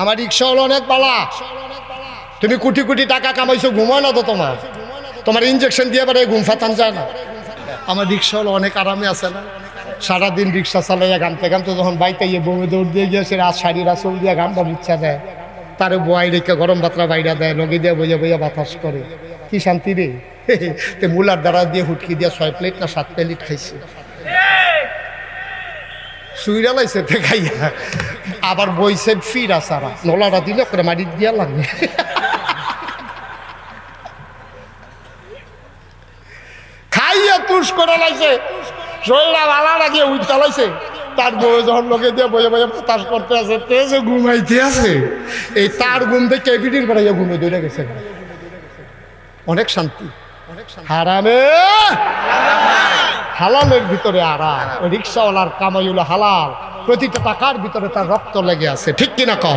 আমার রিক্সা হলো অনেক পালা। তুমি কোটি কোটি টাকা কামাইছো, ঘুমায় না তো তোমার। তোমার ইঞ্জেকশন দিয়ে এবারে ঘুম ফাতান যায় না। আমার রিক্সা হলো অনেক আরামে আছে না। সারাদিন রিক্সা চালাইয়া গানতে গানতে যখন বাইতে গিয়ে বমি দৌড় দিয়ে গিয়েছে রাত শাড়ি রাসল দিয়ে গানটা ইচ্ছা দেয়। তারে বয়াই রেখে গরম বাতরা বাইরা দেয়, লগে দিয়ে বইয়া বইয়া বাতাস করে। কি শান্তি রে? তে মুলার দ্বারা দিয়ে হুটকি দিয়ে ছয় প্লেট না সাত প্লেট খাইছে। সুইরা লাইছে তে খাইয়া। আবার বইছে, ফিরা সারা, নলাটা দিলে করে মাটি দিয়া লাগে। খাইয়া তুষ করে লাইছে। শরীরটা ভালো লাগিয়ে উঠতে লাইছে। তার বউ যখন লোকে দিয়ে বয়ে বয়ে বাতাস করতে আছে তেজে ঘুমাইতে আছে। এই তার ঘুম থেকে কেবিটির বেড়াইয়া ঘুমে দৌড়ে গেছে অনেক শান্তি। অনেক হারামে! হালালের ভিতরে আরাম রিক্সাওয়ালার কামাই হলো হালাল, প্রতিটা টাকার ভিতরে তার রক্ত লেগে আছে, ঠিক কিনা কম